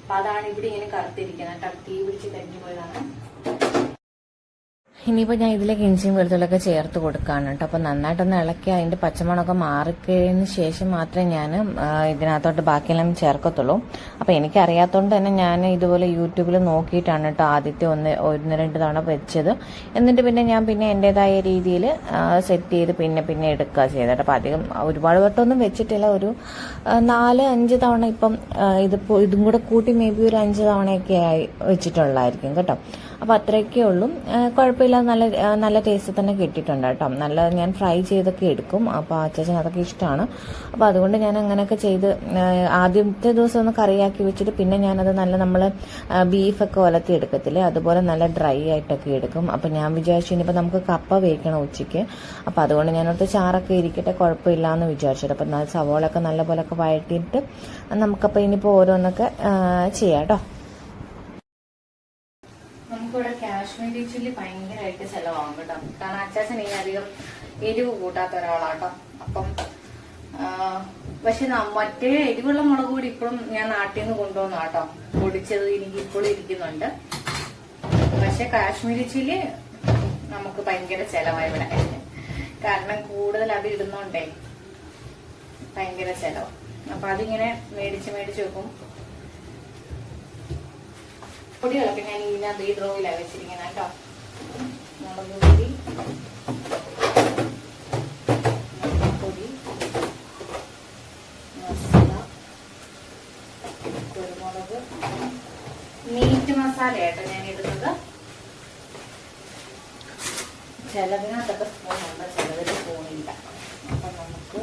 അപ്പൊ അതാണ് ഇവിടെ ഇങ്ങനെ കറുത്തിരിക്കുന്നത് കേട്ടോ. തീ പിടിച്ച് കഴിഞ്ഞു പോയതാണ്. ഇനിയിപ്പോൾ ഞാൻ ഇതിലേക്ക് ഇഞ്ചിയും വെളുത്തുള്ളിയൊക്കെ ചേർത്ത് കൊടുക്കുകയാണ് കേട്ടോ. അപ്പോൾ നന്നായിട്ടൊന്ന് ഇളക്കി അതിന്റെ പച്ചമണമൊക്കെ മാറിക്കഴിഞ്ഞ ശേഷം മാത്രമേ ഞാൻ ഇതിനകത്തോട്ട് ബാക്കിയെല്ലാം ചേർക്കത്തുള്ളൂ. അപ്പോൾ എനിക്കറിയാത്തതുകൊണ്ട് തന്നെ ഞാൻ ഇതുപോലെ യൂട്യൂബിൽ നോക്കിയിട്ടാണ് കേട്ടോ ആദ്യത്തെ ഒന്ന് ഒന്ന് രണ്ട് തവണ വെച്ചത്. എന്നിട്ട് പിന്നെ ഞാൻ പിന്നെ എന്റെതായ രീതിയിൽ സെറ്റ് ചെയ്ത് പിന്നെ പിന്നെ എടുക്കുക ചെയ്തത് അപ്പോൾ അധികം ഒരുപാട് വട്ടമൊന്നും വെച്ചിട്ടില്ല. ഒരു നാല് അഞ്ച് തവണ ഇപ്പം ഇതിപ്പോൾ ഇതും കൂടെ കൂട്ടി മേ ബി ഒരു അഞ്ച് തവണയൊക്കെ ആയി വെച്ചിട്ടുള്ളതായിരിക്കും കേട്ടോ. അപ്പോൾ അത്രയൊക്കെ ഉള്ളൂ. കുഴപ്പമില്ല. നല്ല നല്ല ടേസ്റ്റ് തന്നെ കിട്ടിയിട്ടുണ്ട് കേട്ടോ. നല്ല ഞാൻ ഫ്രൈ ചെയ്തൊക്കെ എടുക്കും. അപ്പോൾ അച്ചാച്ചൻ അതൊക്കെ ഇഷ്ടമാണ്. അപ്പോൾ അതുകൊണ്ട് ഞാൻ അങ്ങനെയൊക്കെ ചെയ്ത് ആദ്യത്തെ ദിവസം ഒന്ന് കറിയാക്കി വെച്ചിട്ട് പിന്നെ ഞാനത് നല്ല നമ്മൾ ബീഫൊക്കെ ഒലത്തി എടുക്കത്തില്ലേ? അതുപോലെ നല്ല ഡ്രൈ ആയിട്ടൊക്കെ എടുക്കും. അപ്പോൾ ഞാൻ വിചാരിച്ചു ഇനിയിപ്പോൾ നമുക്ക് കപ്പ വേവിക്കണം ഉച്ചയ്ക്ക്. അപ്പോൾ അതുകൊണ്ട് ഞാനടുത്ത് ചാറൊക്കെ ഇരിക്കട്ടെ കുഴപ്പമില്ല എന്ന് വിചാരിച്ചത് നല്ല സവോളൊക്കെ നല്ല പോലെയൊക്കെ വഴറ്റിയിട്ട് നമുക്കപ്പോൾ ഇനിയിപ്പോൾ ഓരോന്നൊക്കെ ചെയ്യാം കേട്ടോ. കാശ്മീരി ചില്ലി ഭയങ്കരമായിട്ട് ചെലവാകും കേട്ടോ. കാരണം അച്ചാച്ചൻ ഈ അധികം എരിവ് കൂട്ടാത്ത ഒരാളാട്ടോ. അപ്പം പക്ഷെ മറ്റേ എരിവുള്ള മുളക് കൂടി ഇപ്പോഴും ഞാൻ നാട്ടിൽ നിന്ന് കൊണ്ടുവന്നു കേട്ടോ പൊടിച്ചത് എനിക്ക് ഇപ്പോഴും ഇരിക്കുന്നുണ്ട്. പക്ഷെ കാശ്മീരി ചില്ലി നമുക്ക് ഭയങ്കര ചെലവായി ഇവിടെ. കാരണം കൂടുതൽ അത് ഇടുന്നോണ്ടേ ഭയങ്കര ചെലവ്. അപ്പൊ അതിങ്ങനെ മേടിച്ച് മേടിച്ച് വെക്കും. പൊടികളൊക്കെ ഞാൻ ഇതിനകത്ത് ഈ ഡ്രോയിലാണ് വെച്ചിരിക്കുന്നത് കേട്ടോ. മുളക് പൊടി പൊടി മസാല കുരുമുളക് മീറ്റ് മസാല ആയിട്ട് ഞാൻ ഇടുന്നത്. ചിലതിനകത്തൊക്കെ സ്പൂൺ ഉണ്ട് ചിലതിൽ സ്പൂണില്ല അപ്പൊ നമുക്ക്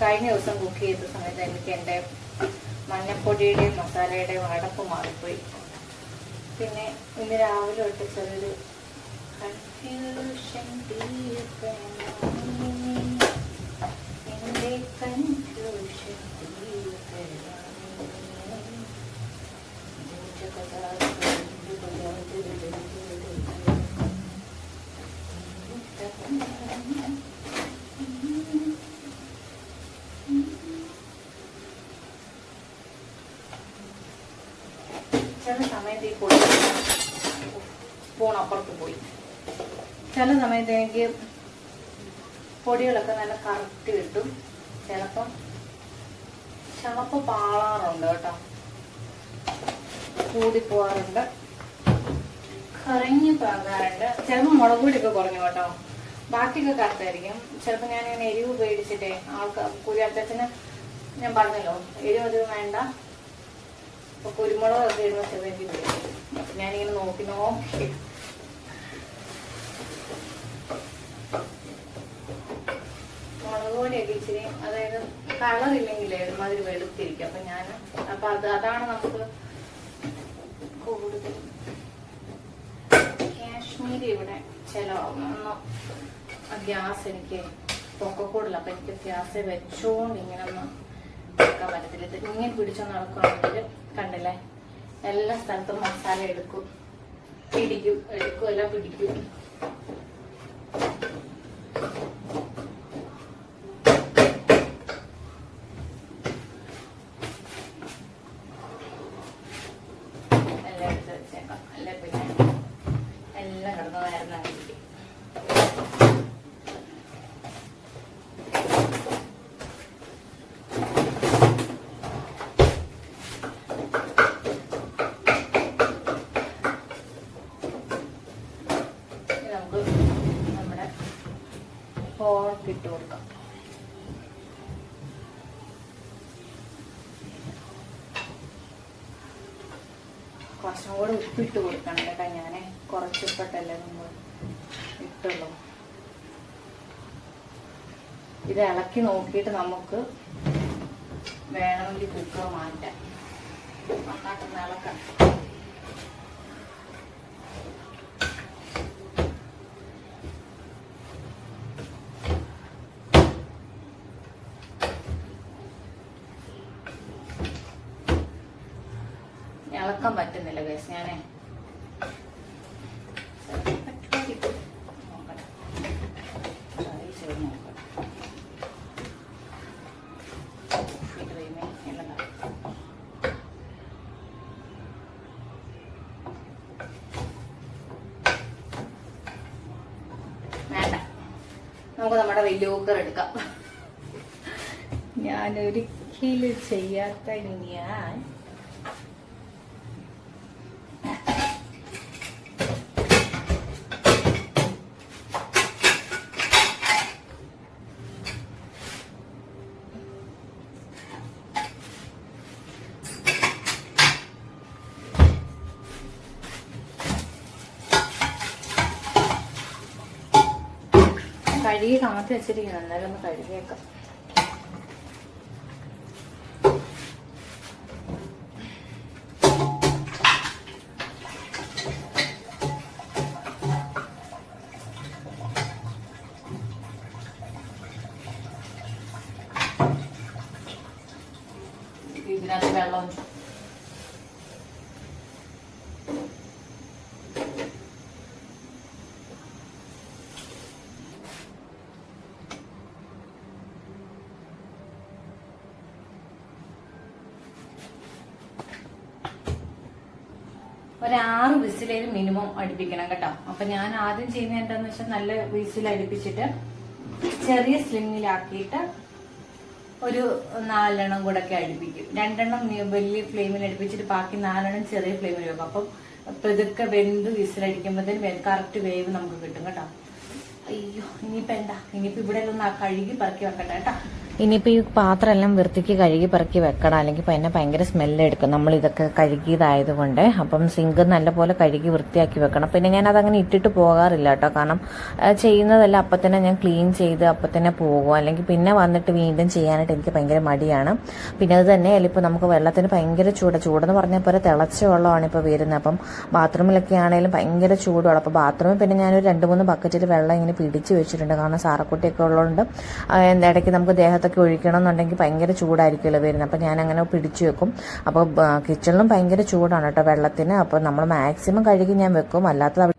കഴിഞ്ഞ ദിവസം കുക്ക് ചെയ്ത സമയത്ത് എനിക്ക് എന്റെ മഞ്ഞപ്പൊടിയുടെയും മസാലയുടെയും അടപ്പ് മാറിപ്പോയി. പിന്നെ ഇന്ന് രാവിലെ തൊട്ട് ചെറിയൊരു കൺഫ്യൂഷൻ എന്റെ കൺഫ്യൂഷൻ ചില സമയത്ത് ഈ പൊടി പോയി. ചില സമയത്ത് എനിക്ക് പൊടികളൊക്കെ നല്ല കറക്റ്റ് കിട്ടും. ചിലപ്പം ചിലപ്പോൾ പാളാറുണ്ട് കേട്ടോ. കൂടി കൂടിപ്പോവാറുണ്ട് കറങ്ങി പോകാറുണ്ട്. ചിലപ്പോൾ മുളക് കുറഞ്ഞു കേട്ടോ. ബാക്കിയൊക്കെ കറക്റ്റായിരിക്കും ചിലപ്പോൾ ഞാൻ എരിവ് പേടിച്ചിട്ടേ ആൾക്കാർ കൂലി അച്ഛന് ഞാൻ പറഞ്ഞല്ലോ എരിവ് അധികം വേണ്ട. അപ്പൊ കുരുമുളക് ഒക്കെ ഇടുന്ന ചെറിയ അപ്പൊ ഞാനിങ്ങനെ നോക്കി നോക്കി. മുളക് പൊടിയൊക്കെ ഇച്ചിരി അതായത് കളർ ഇല്ലെങ്കിലേ ഒരുമാതിരി വെളുത്തിരിക്കും. അപ്പൊ ഞാൻ അപ്പൊ അത് അതാണ് നമുക്ക് കൂടുതൽ കാശ്മീരി ഇവിടെ ചിലവാകും ഒന്നും ഗ്യാസ് എനിക്ക് പൊക്കക്കൂടില്ല. അപ്പൊ എനിക്ക് ഗ്യാസ് വെച്ചോണ്ട് ഇങ്ങനെ ഒന്ന് വെക്കാൻ പറ്റത്തില്ല. ഇത് ഇങ്ങനെ പിടിച്ചു നടക്കുകയാണെങ്കിൽ കണ്ടില്ലേ? എല്ലാ സ്ഥലത്തും മസാല എടുക്കും. പിടിക്കും എടുക്കും എല്ലാം പിടിക്കും. എല്ലാം എടുത്ത് വെച്ചേക്കാം. പിന്നെ? എല്ലാം നേരം ചോറൊക്കെ ഇട്ട് കൊടുക്കാം കുറച്ചും കൂടെ ഉപ്പിട്ട് കൊടുക്കണം കേട്ടോ ഞാൻ കുറച്ചിട്ടല്ലേ നമ്മൾ ഇട്ടുള്ളൂ. ഇത് ഇളക്കി നോക്കിയിട്ട് നമുക്ക് വേണമെങ്കിൽ കുക്കർ മാറ്റാം. നന്നായിട്ട് ഇളക്കാം. ഇളക്കാൻ പറ്റുന്നില്ല ഗൈസ് ഞാനേ. നമ്മുടെ വലിയ എടുക്കാം. ഞാൻ ഒരിക്കലും ചെയ്യാത്ത ഞാൻ കഴുകി കമത്തി വെച്ചിരിക്കണം. എന്നാലും ഒന്ന് കഴുകിയേക്കാം. ഒരാറ് വിസിലേത് മിനിമം അടുപ്പിക്കണം കേട്ടോ. അപ്പൊ ഞാൻ ആദ്യം ചെയ്യുന്നത് എന്താന്ന് വെച്ചാൽ നല്ല വിസിൽ അടുപ്പിച്ചിട്ട് ചെറിയ സ്ലിമ്മിലാക്കിയിട്ട് ഒരു നാലെണ്ണം കൂടെ ഒക്കെ അടുപ്പിക്കും. രണ്ടെണ്ണം വലിയ ഫ്ലെയിമിൽ അടുപ്പിച്ചിട്ട് ബാക്കി നാലെണ്ണം ചെറിയ ഫ്ലെയിമിൽ വെക്കും. അപ്പം പെതുക്കെ വെന്ത് വിസിലടിക്കുമ്പോഴത്തേന് കറക്റ്റ് വേവ് നമുക്ക് കിട്ടും കേട്ടോ. അയ്യോ ഇനിയിപ്പോ എന്താ? ഇനിയിപ്പോ ഇവിടെ ഒന്ന് കഴുകി പറക്കി വെക്കട്ടെ കേട്ടോ. ഇനിയിപ്പോൾ ഈ പാത്രമെല്ലാം വൃത്തിക്ക് കഴുകി പെറുക്കി വെക്കണം. അല്ലെങ്കിൽ പിന്നെ ഭയങ്കര സ്മെല്ല് എടുക്കും. നമ്മൾ ഇതൊക്കെ കഴുകിയതായതുകൊണ്ട്. അപ്പം സിങ്ക് നല്ലപോലെ കഴുകി വൃത്തിയാക്കി വെക്കണം. പിന്നെ ഞാൻ അതങ്ങനെ ഇട്ടിട്ട് പോകാറില്ല കേട്ടോ. കാരണം ചെയ്യുന്നതല്ല അപ്പം തന്നെ ഞാൻ ക്ലീൻ ചെയ്ത് അപ്പം തന്നെ പോകും. അല്ലെങ്കിൽ പിന്നെ വന്നിട്ട് വീണ്ടും ചെയ്യാനായിട്ട് എനിക്ക് ഭയങ്കര മടിയാണ്. പിന്നെ അത് തന്നെ ഇപ്പോൾ നമുക്ക് വെള്ളത്തിന് ഭയങ്കര ചൂട്. ചൂടെന്ന് പറഞ്ഞാൽ പോലെ തിളച്ച വെള്ളമാണ് ഇപ്പോൾ വരുന്നത്. അപ്പം ബാത്റൂമിലൊക്കെ ആണെങ്കിലും ഭയങ്കര ചൂടുള്ള അപ്പോൾ ബാത്റൂമിൽ പിന്നെ ഞാനൊരു രണ്ട് മൂന്ന് ബക്കറ്റിൽ വെള്ളം ഇങ്ങനെ പിടിച്ച് വെച്ചിട്ടുണ്ട്. കാരണം സാറക്കുട്ടിയൊക്കെ ഉള്ളതുകൊണ്ട് ഇടയ്ക്ക് നമുക്ക് ദേഹത്തൊക്കെ ഒഴിക്കണം എന്നുണ്ടെങ്കിൽ ഭയങ്കര ചൂടായിരിക്കുമല്ലോ വരുന്നത്. അപ്പോൾ ഞാൻ അങ്ങനെ പിടിച്ചു വെക്കും. അപ്പോൾ കിച്ചണിലും ഭയങ്കര ചൂടാണ് കേട്ടോ വെള്ളത്തിന്. അപ്പോൾ നമ്മൾ മാക്സിമം കഴുകി ഞാൻ വെക്കും. അല്ലാത്തത്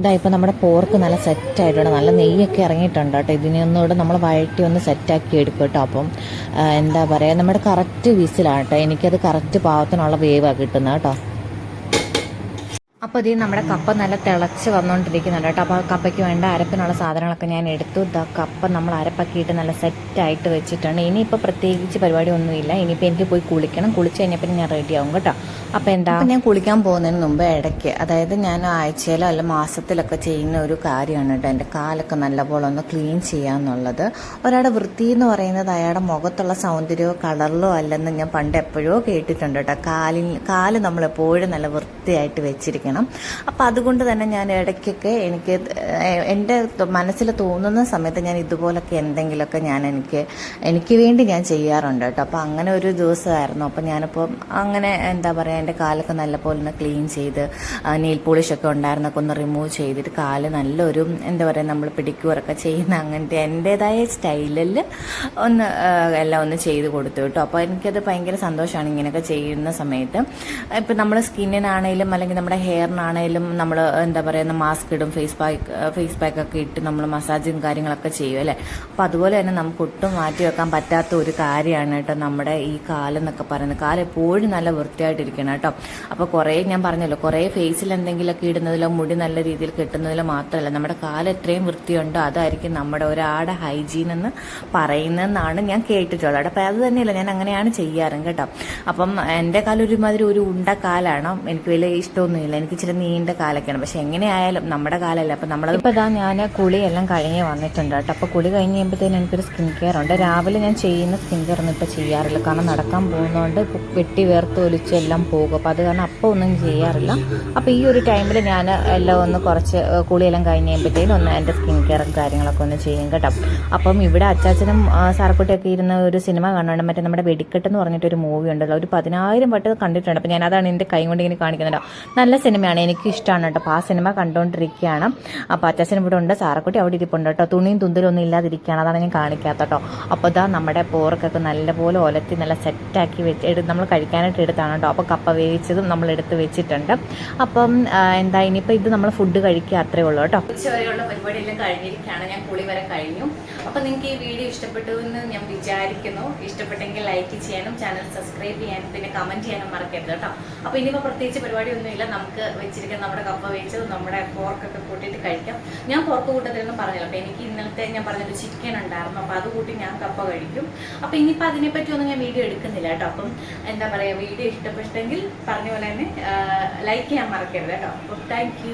ഇതാ ഇപ്പോൾ നമ്മുടെ പോർക്ക് നല്ല സെറ്റായിട്ടുണ്ട് നല്ല നെയ്യൊക്കെ ഇറങ്ങിയിട്ടുണ്ട് കേട്ടോ. ഇതിനെ നമ്മൾ വഴറ്റി ഒന്ന് സെറ്റാക്കി എടുക്കും കേട്ടോ. അപ്പം എന്താ പറയുക നമ്മുടെ കറക്റ്റ് വിസിലാണ് കേട്ടോ. എനിക്കത് കറക്റ്റ് പാകത്തിനുള്ള വേവാണ് കിട്ടുന്നത് കേട്ടോ. അപ്പോൾ ഇത് നമ്മുടെ കപ്പ നല്ല തിളച്ച് വന്നുകൊണ്ടിരിക്കുന്നുണ്ട് കേട്ടോ. അപ്പോൾ കപ്പയ്ക്ക് വേണ്ട അരപ്പിനുള്ള സാധനങ്ങളൊക്കെ ഞാൻ എടുത്തു. ഇതാ കപ്പ നമ്മൾ അരപ്പാക്കിയിട്ട് നല്ല സെറ്റായിട്ട് വെച്ചിട്ടുണ്ട്. ഇനിയിപ്പോൾ പ്രത്യേകിച്ച് പരിപാടി ഒന്നുമില്ല ഇനിയിപ്പോൾ എനിക്ക് പോയി കുളിക്കണം. കുളിച്ച് കഴിഞ്ഞപ്പോൾ ഞാൻ റെഡി ആവും കേട്ടോ. അപ്പോൾ എന്താ? ഞാൻ കുളിക്കാൻ പോകുന്നതിന് മുമ്പ് ഇടയ്ക്ക് അതായത് ഞാൻ ആഴ്ചയിലോ അല്ല മാസത്തിലൊക്കെ ചെയ്യുന്ന ഒരു കാര്യമാണ് കേട്ടോ. എന്റെ കാലൊക്കെ നല്ലപോലെ ഒന്ന് ക്ലീൻ ചെയ്യാന്നുള്ളത്. ഒരാളുടെ വൃത്തി എന്ന് പറയുന്നത് അയാളുടെ മുഖത്തുള്ള സൗന്ദര്യമോ കളറിലോ അല്ലെന്ന് ഞാൻ പണ്ട് എപ്പോഴോ കേട്ടിട്ടുണ്ട് കേട്ടോ. കാലിൽ കാൽ നമ്മളെപ്പോഴും നല്ല വൃത്തിയായിട്ട് വെച്ചിരിക്കണം. അപ്പം അതുകൊണ്ട് തന്നെ ഞാൻ ഇടയ്ക്കൊക്കെ എനിക്ക് എന്റെ മനസ്സിൽ തോന്നുന്ന സമയത്ത് ഞാൻ ഇതുപോലൊക്കെ എന്തെങ്കിലുമൊക്കെ ഞാൻ എനിക്ക് എനിക്ക് വേണ്ടി ഞാൻ ചെയ്യാറുണ്ട് കേട്ടോ. അപ്പം അങ്ങനെ ഒരു ദിവസമായിരുന്നു. അപ്പം ഞാനിപ്പോൾ അങ്ങനെ എന്താ പറയുക എന്റെ കാലൊക്കെ നല്ലപോലെ ഒന്ന് ക്ലീൻ ചെയ്ത് നെയിൽ പോളിഷൊക്കെ ഉണ്ടായിരുന്നൊക്കെ ഒന്ന് റിമൂവ് ചെയ്തിട്ട് കാൽ നല്ലൊരു എന്താ പറയുക നമ്മൾ പിടിക്കൂറൊക്കെ ചെയ്യുന്ന അങ്ങനത്തെ എന്റേതായ സ്റ്റൈലിൽ ഒന്ന് എല്ലാം ഒന്ന് ചെയ്ത് കൊടുത്തു കേട്ടോ. അപ്പോൾ എനിക്കത് ഭയങ്കര സന്തോഷമാണ് ഇങ്ങനെയൊക്കെ ചെയ്യുന്ന സമയത്ത്. ഇപ്പം നമ്മുടെ സ്കിന്നിനാണെങ്കിലും അല്ലെങ്കിൽ നമ്മുടെ ഹെയറിനാണേലും നമ്മൾ എന്താ പറയുക മാസ്ക് ഇടും ഫേസ് പാക്ക് ഫേസ് പാക്ക് ഒക്കെ ഇട്ട് നമ്മൾ മസാജും കാര്യങ്ങളൊക്കെ ചെയ്യും അല്ലേ? അപ്പോൾ അതുപോലെ തന്നെ നമുക്ക് ഒട്ടും മാറ്റി വെക്കാൻ പറ്റാത്ത ഒരു കാര്യമാണ് കേട്ടോ നമ്മുടെ ഈ കാലെന്നൊക്കെ പറയുന്നത്. കാൽ എപ്പോഴും നല്ല വൃത്തിയായിട്ടിരിക്കണം കേട്ടോ. അപ്പോൾ കുറേ ഞാൻ പറഞ്ഞല്ലോ കുറേ ഫേസിൽ എന്തെങ്കിലുമൊക്കെ ഇടുന്നതിലോ മുടി നല്ല രീതിയിൽ കെട്ടുന്നതിലോ മാത്രമല്ല നമ്മുടെ കാൽ എത്രയും വൃത്തിയുണ്ടോ അതായിരിക്കും നമ്മുടെ ഒരാടെ ഹൈജീൻ എന്ന് പറയുന്നതെന്നാണ് ഞാൻ കേട്ടിട്ടുള്ളത്. അപ്പോൾ അത് തന്നെയല്ല ഞാൻ അങ്ങനെയാണ് ചെയ്യാറും കേട്ടോ. അപ്പം എന്റെ കാലം ഒരുമാതിരി ഒരു ഉണ്ട കാലാണ്. എനിക്ക് വലിയ ഇഷ്ടമൊന്നുമില്ല. എനിക്ക് എനിക്ക് ഇച്ചിരി നീണ്ട കാലൊക്കെയാണ്. പക്ഷെ എങ്ങനെയായാലും നമ്മുടെ കാലമല്ല അപ്പം നമ്മൾ ഇപ്പോൾ ഇതാ ഞാൻ കുളിയെല്ലാം കഴിഞ്ഞ് വന്നിട്ടുണ്ട് കേട്ടോ. അപ്പോൾ കുളി കഴിഞ്ഞ് കഴിയുമ്പോഴത്തേനും എനിക്കൊരു സ്കിൻ കെയർ ഉണ്ട്. രാവിലെ ഞാൻ ചെയ്യുന്ന സ്കിൻ കെയർ ഒന്നും ഇപ്പോൾ ചെയ്യാറില്ല. കാരണം നടക്കാൻ പോകുന്നതുകൊണ്ട് ഇപ്പൊ വെട്ടി വേർത്ത് ഒലിച്ച് എല്ലാം പോകും. അപ്പോൾ അത് കാരണം അപ്പോൾ ഒന്നും ചെയ്യാറില്ല. അപ്പോൾ ഈ ഒരു ടൈമിൽ ഞാൻ എല്ലാം ഒന്ന് കുറച്ച് കുളിയെല്ലാം കഴിഞ്ഞ് കഴിയുമ്പോഴത്തേനും ഒന്ന് എന്റെ സ്കിൻ കെയറും കാര്യങ്ങളൊക്കെ ഒന്ന് ചെയ്യും കേട്ടോ. അപ്പം ഇവിടെ അച്ചാച്ചനും സാറക്കുട്ടിയൊക്കെ ഇരുന്ന ഒരു സിനിമ കാണുന്നുണ്ട്. മറ്റേ നമ്മുടെ വെടിക്കെട്ട് എന്ന് പറഞ്ഞിട്ടൊരു മൂവി ഉണ്ടല്ലോ. ഒരു പതിനായിരം വട്ടം കണ്ടിട്ടുണ്ട്. അപ്പം ഞാനതാണ് എന്റെ കൈ കൊണ്ട് ഇങ്ങനെ കാണിക്കുന്നുണ്ടോ നല്ല സിനിമയാണ് എനിക്ക് ഇഷ്ടമാണ് കേട്ടോ. അപ്പോൾ ആ സിനിമ കണ്ടുകൊണ്ടിരിക്കുകയാണ് അപ്പോൾ അച്ചാച്ചൻ ഇവിടെ ഉണ്ട് സാറക്കുട്ടി അവിടെ ഇരിപ്പുണ്ട് കേട്ടോ. തുണിയും തുന്തലും ഒന്നും ഇല്ലാതിരിക്കുകയാണ്. അതാണ് ഞാൻ കാണിക്കാത്ത കേട്ടോ. അപ്പോൾ ഇതാ നമ്മുടെ പോർക്കൊക്കെ നല്ലപോലെ ഒലത്തി നല്ല സെറ്റാക്കി വെച്ച് എടുത്ത് നമ്മൾ കഴിക്കാനായിട്ട് എടുത്താണ് കേട്ടോ. അപ്പോൾ കപ്പ വേവിച്ചതും നമ്മൾ എടുത്ത് വെച്ചിട്ടുണ്ട്. അപ്പം എന്താ ഇനിയിപ്പോൾ ഇത് നമ്മൾ ഫുഡ് കഴിക്കുക അത്രേ ഉള്ളൂ കേട്ടോ. ഉച്ചവരെയുള്ള പരിപാടിയെല്ലാം കഴിഞ്ഞിരിക്കുകയാണ്. ഞാൻ കുളി വരെ കഴിഞ്ഞു. അപ്പോൾ നിങ്ങൾക്ക് ഈ വീഡിയോ ഇഷ്ടപ്പെട്ടു എന്ന് ഞാൻ വിചാരിക്കുന്നു. ഇഷ്ടപ്പെട്ടെങ്കിൽ ലൈക്ക് ചെയ്യാനും ചാനൽ സബ്സ്ക്രൈബ് ചെയ്യാനും പിന്നെ കമന്റ് ചെയ്യാനും മറക്കരുത് കേട്ടോ. അപ്പൊ ഇനിയിപ്പോൾ പ്രത്യേകിച്ച് പരിപാടിയൊന്നുമില്ല. നമുക്ക് വെച്ചിരിക്കുന്ന നമ്മുടെ കപ്പ വേവിച്ചത് നമ്മുടെ പോർക്കൊക്കെ കൂട്ടിയിട്ട് കഴിക്കാം. ഞാൻ പോർക്ക് കൂട്ടത്തിലൊന്നും പറഞ്ഞില്ല അപ്പം എനിക്ക് ഇന്നലത്തെ ഞാൻ പറഞ്ഞൊരു ചിക്കൻ ഉണ്ടായിരുന്നു. അപ്പം അത് കൂട്ടി ഞാൻ കപ്പ കഴിക്കും. അപ്പം ഇനിയിപ്പോൾ അതിനെപ്പറ്റി ഒന്നും ഞാൻ വീഡിയോ എടുക്കുന്നില്ല കേട്ടോ. അപ്പം എന്താ പറയുക വീഡിയോ ഇഷ്ടപ്പെട്ടെങ്കിൽ പറഞ്ഞ പോലെ തന്നെ ലൈക്ക് ചെയ്യാൻ മറക്കരുത് കേട്ടോ. അപ്പം താങ്ക്